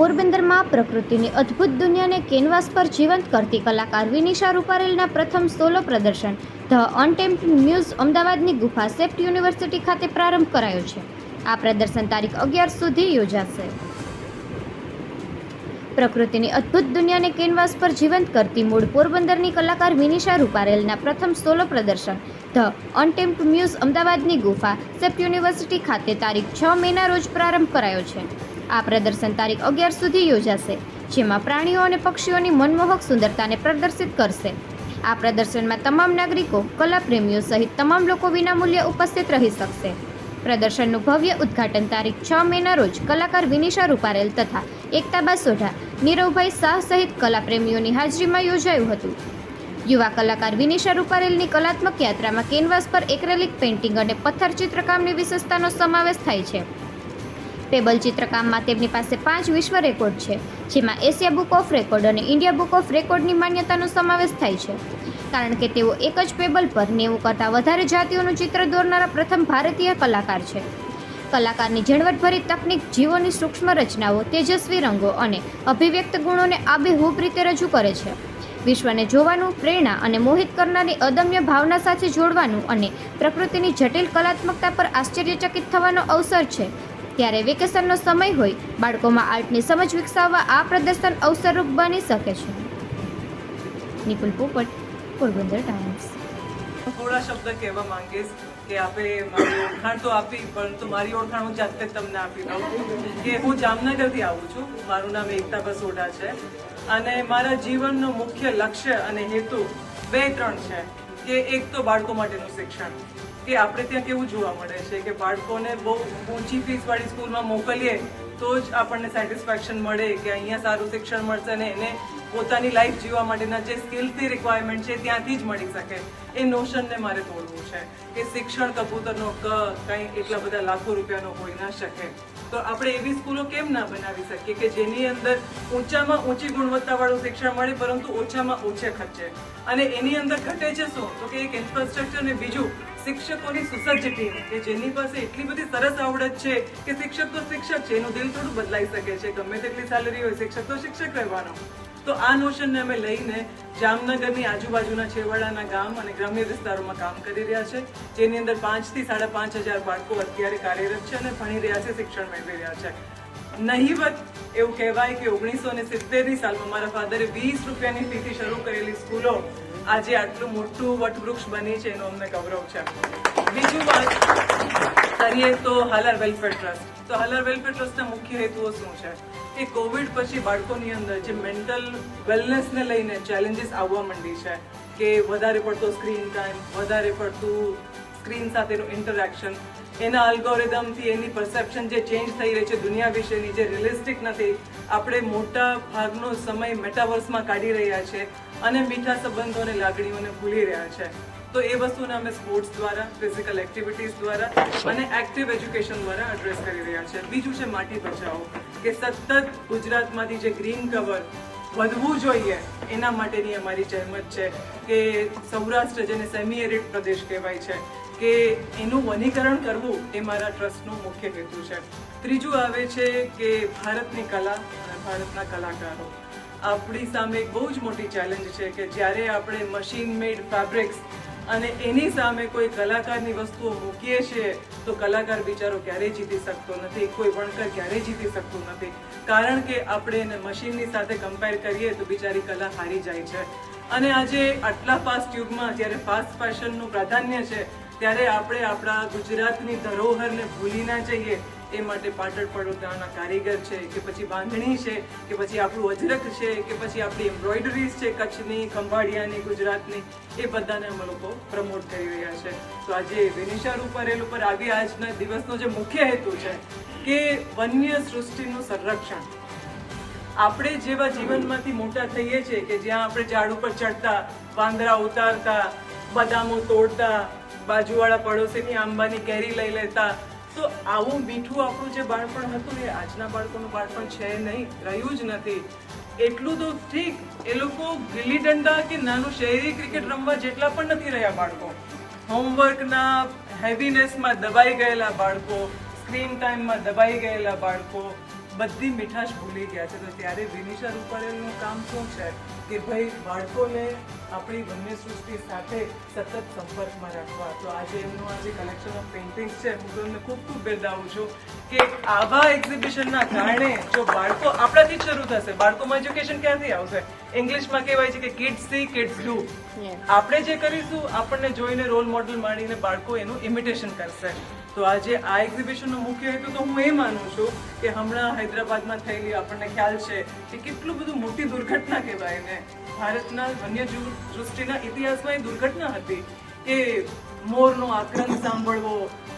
પોરબંદરમાં પ્રકૃતિની અદ્ભુત દુનિયાને કેનવાસ પર જીવંત કરતી કલાકાર વિનિશા રૂપારેલના પ્રથમ સોલો પ્રદર્શન, ધ અનટેમ્પ્ડ મ્યુઝ અમદાવાદની ગુફા સેફ્ટ યુનિવર્સિટી ખાતે પ્રારંભ કરાયો છે. આ પ્રદર્શન તારીખ અગિયાર સુધી યોજાશે. પ્રકૃતિની અદ્ભુત દુનિયાને કેનવાસ પર જીવંત કરતી મૂળ પોરબંદરની કલાકાર વિનિશા રૂપારેલના પ્રથમ સોલો પ્રદર્શન, ધ અનટેમ્પ્ડ મ્યુઝ અમદાવાદની ગુફા સેફ્ટ યુનિવર્સિટી ખાતે તારીખ છ મેના રોજ પ્રારંભ કરાયો છે. આ પ્રદર્શન તારીખ અગિયાર સુધી યોજાશે, જેમાં પ્રાણીઓ અને પક્ષીઓની મનમોહક સુંદરતાને પ્રદર્શિત કરશે. આ પ્રદર્શનમાં તમામ નાગરિકો, કલાપ્રેમીઓ સહિત તમામ લોકો વિનામૂલ્યે ઉપસ્થિત રહી શકશે. પ્રદર્શનનું ભવ્ય ઉદ્ઘાટન તારીખ છ મેના રોજ કલાકાર વિનિશા રૂપારેલ તથા એકતાબા સોઢા, નીરવભાઈ શાહ સહિત કલાપ્રેમીઓની હાજરીમાં યોજાયું હતું. યુવા કલાકાર વિનિશા રૂપારેલની કલાત્મક યાત્રામાં કેનવાસ પર એક્રેલિક પેઇન્ટિંગ અને પથ્થર ચિત્રકામની વિશેષતાનો સમાવેશ થાય છે. ટેબલ ચિત્રકામમાં તેમની પાસે પાંચ વિશ્વ રેકોર્ડ છે, જેમાં એશિયા બુક ઓફ રેકોર્ડ અને ઇન્ડિયા બુક ઓફ રેકોર્ડની માન્યતાનો સમાવેશ થાય છે. કારણ કે તેઓ એક જ પેબલ પર નેવું કરતાં વધારે જાતિઓનું ચિત્ર દોરનારા પ્રથમ ભારતીય કલાકાર છે. કલાકારની ઝીણવટભરી તકનિક, જીવોની સૂક્ષ્મ રચનાઓ, તેજસ્વી રંગો અને અભિવ્યક્ત ગુણોને આબેહૂબ રીતે રજૂ કરે છે. વિશ્વને જોવાનું, પ્રેરણા અને મોહિત કરનારી અદમ્ય ભાવના સાથે જોડવાનું અને પ્રકૃતિની જટિલ કલાત્મકતા પર આશ્ચર્યચકિત થવાનો અવસર છે. ત્યારે વેકેશનનો સમય હોય, બાળકોમાં આર્ટની સમજ વિકસાવવા આ પ્રદર્શન અવસરરૂપ બની શકે છે. નિપુલ પોપટ, પોરબંદર ટાઈમ્સ. થોડા શબ્દ કહેવા માંગીશ કે આપે મારી ઓળખાણ તો આપી, પરંતુ મારી ઓળખાણ હું જાતે તમને આપી દઉં. કે હું જામનગરથી આવું છું. મારું નામ એકતા બસોડા છે. અને મારા જીવનનો મુખ્ય લક્ષ્ય અને હેતુ બે ત્રણ છે કે એક તો બાળકો માટેનું શિક્ષણ. કે આપણે ત્યાં કેવું જોવા મળે છે કે બાળકોને બહુ ઊંચી ફીસવાળી સ્કૂલમાં મોકલીએ, તો જ આપણને સેટિસ્ફેક્શન મળે કે અહીંયા સારું શિક્ષણ મળશે અને એને પોતાની લાઈફ જીવવા માટેના જે સ્કિલથી રિક્વાયરમેન્ટ છે ત્યાંથી જ મળી શકે. એ નોશનને મારે તોડવું છે કે શિક્ષણ કબૂતરનો ક કંઈ એટલા બધા લાખો રૂપિયાનો હોઈ ના શકે. તો આપણે એવી સ્કૂલો કેમ ના બનાવી શકીએ કે જેની અંદર ઊંચામાં ઊંચી ગુણવત્તાવાળું શિક્ષણ મળે, પરંતુ ઓછામાં ઓછે ખર્ચે? અને એની અંદર ઘટે છે શું? તો કે એક ઇન્ફ્રાસ્ટ્રક્ચર ને બીજું શિક્ષકોની સુસજ્જ ટીમ, કે જેની પાસે એટલી બધી સરસ આવડત છે કે શિક્ષક તો શિક્ષક છે, એનું દિલ થોડું બદલાઈ શકે છે. ગમે તેટલી સેલરી હોય, શિક્ષક તો શિક્ષક રહેવાનો. તો આ નોશનને અમે લઈને જામનગરની આજુબાજુના છેવાડાના ગામ અને ગ્રામ્ય વિસ્તારોમાં કામ કરી રહ્યા છે, જેની અંદર પાંચથી સાડા પાંચ હજાર બાળકો અત્યારે કાર્યરત છે અને ભણી રહ્યા છે, શિક્ષણ મેળવી રહ્યા છે. નહીવત એવું કહેવાય કે ઓગણીસો ને સિત્તેરની સાલમાં મારા ફાધરે વીસ રૂપિયાની ફીથી શરૂ કરેલી સ્કૂલો આજે આટલું મોટું વટવૃક્ષ બની છે એનું અમને ગૌરવ છે બીજું વાત કરીએ તો હાલર વેલફેર ટ્રસ્ટ. તો હાલર વેલફેર ટ્રસ્ટના મુખ્ય હેતુઓ શું છે? કે કોવિડ પછી બાળકોની અંદર જે મેન્ટલ વેલનેસને લઈને ચેલેન્જીસ આવવા માંડી છે, કે વધારે પડતો સ્ક્રીન ટાઈમ, વધારે પડતું સ્ક્રીન સાથેનું ઇન્ટરેક્શન એના અલ્ગોરિધમથી એની પરસેપ્શન જે ચેન્જ થઈ રહી છે દુનિયા વિશેની, જે રિયલિસ્ટિક નથી, આપણે મોટા ભાગનો સમય મેટાવર્સમાં કાઢી રહ્યા છે અને મીઠા સંબંધોને લાગણીઓને ભૂલી રહ્યા છે. તો એ વસ્તુને અમે સ્પોર્ટ્સ દ્વારા ફિઝિકલ એક્ટિવિટીઝ દ્વારા અને એક્ટિવ એજ્યુકેશન દ્વારા એડ્રેસ કરી રહ્યા છે. બીજું છે માટી બચાવો, કે સતત ગુજરાતમાંથી જે ગ્રીન કવર વધવું જોઈએ, એના માટેની અમારી જહેમત છે કે સૌરાષ્ટ્ર જેને સેમી એરિડ પ્રદેશ કહેવાય છે કે એનું વનીકરણ કરવું એ મારા ટ્રસ્ટનો મુખ્ય હેતુ છે. ત્રીજું આવે છે કે ભારતની કલા અને ભારતના કલાકારો. આપણી સામે એક બહુ જ મોટી ચેલેન્જ છે કે જ્યારે આપણે મશીન મેડ ફેબ્રિક્સ અને એની સામે કોઈ કલાકારની વસ્તુઓ મૂકીએ છીએ, તો કલાકાર બિચારો ક્યારેય જીતી શકતો નથી, કોઈ વણકર ક્યારેય જીતી શકતો નથી. કારણ કે આપણે એને મશીનની સાથે કમ્પેર કરીએ તો બિચારી કલા હારી જાય છે. અને આજે આટલા ફાસ્ટ યુગમાં જ્યારે ફાસ્ટ ફેશનનું પ્રાધાન્ય છે ત્યારે આપણે આપણા ગુજરાતની ધરોહરને ભૂલી ના જઈએ એ માટે પાટણ પડોતાના કારીગર છે, કે પછી બાંધણી છે, કે પછી આપણું અજરક છે, કે પછી આપણી એમ્બ્રોઇડરીઝ છે, કચ્છની, ખંભાળિયાની, ગુજરાતની, એ બધાને અમે લોકો પ્રમોટ કરી રહ્યા છે. તો આજે વેનિશર ઉપર એલ ઉપર આવી આજના દિવસનો જે મુખ્ય હેતુ છે, કે વન્ય સૃષ્ટિનું સંરક્ષણ. આપણે જેવા જીવનમાંથી મોટા થઈએ છીએ કે જ્યાં આપણે ઝાડ ઉપર ચડતા, વાંદરા ઉતારતા, બદામો તોડતા બાજુવાળા પડોશીની આંબાની કેરી લઈ લેતા. તો આવું મીઠું આપણું જે બાળપણ હતું એ આજના બાળકોનું બાળપણ છે નહીં, રહ્યું જ નથી. એટલું તો ઠીક, એ લોકો ગિલ્લી દંડા કે નાનું શહેરી ક્રિકેટ રમવા જેટલા પણ નથી રહ્યા બાળકો. હોમવર્કના હેવીનેસમાં દબાઈ ગયેલા બાળકો, સ્ક્રીન ટાઈમમાં દબાઈ ગયેલા બાળકો, બધી મીઠાશ ભૂલી ગયા છે. તો ત્યારે વિનિશા રૂપારેલનું કામ શું છે? કે ભાઈ, બાળકોને આપણી બંને સૃષ્ટિ સાથે સતત સંપર્કમાં રાખવા. તો આજે એમનું આ જે કલેક્શન ઓફ પેઇન્ટિંગ્સ છે, હું તમને ખૂબ ખૂબ બિરદાવું છું કે આવા એક્ઝિબિશનના કારણે જો બાળકો આપણાથી જ શરૂ થશે, બાળકોમાં એજ્યુકેશન ક્યાંથી આવશે? ઇંગ્લિશમાં કહેવાય છે કે કિડ્સ સી કિડ્સ ડુ આપણે જે કરીશું આપણને જોઈને રોલ મોડલ માણીને બાળકો એનું ઇમિટેશન કરશે. તો આજે આ એક્ઝિબિશનનો મુખ્ય હેતુ તો હું એ માનું છું કે હમણાં હૈદરાબાદમાં થયેલી આપણને ખ્યાલ છે કે કેટલું બધું મોટી દુર્ઘટના કહેવાય એને. ભારતના વન્યજીવ સૃષ્ટિના ઇતિહાસમાં એ દુર્ઘટના હતી કે મોરનો આક્રંદ સાંભળવો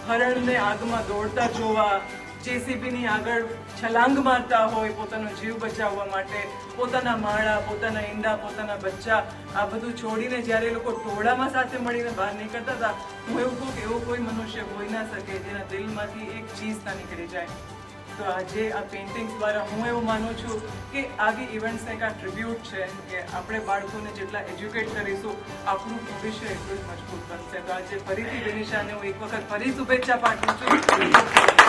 હરણને આગમાં દોડતા જોવા જેસીબીની આગળ છલાંગ મારતા હોય, પોતાનો જીવ બચાવવા માટે, પોતાના માળા, પોતાના ઈંડા, પોતાના બચ્ચા, આ બધું છોડીને જ્યારે એ લોકો ટોળામાં સાથે મળીને બહાર નીકળતા હતા, હું એવું કહું કે એવો કોઈ મનુષ્ય હોઈ ના શકે જેના દિલમાંથી એક ચીજ ના નીકળી જાય. તો આજે આ પેઇન્ટિંગ્સ દ્વારા હું એવું માનું છું કે આવી ઇવેન્ટ્સને એક આ ટ્રિબ્યુટ છે કે આપણે બાળકોને જેટલા એજ્યુકેટ કરીશું, આપણું ભવિષ્ય એટલું જ મજબૂત બનશે. તો આજે ફરીથી વિનિશાને હું એક વખત ફરી શુભેચ્છા પાઠવું છું.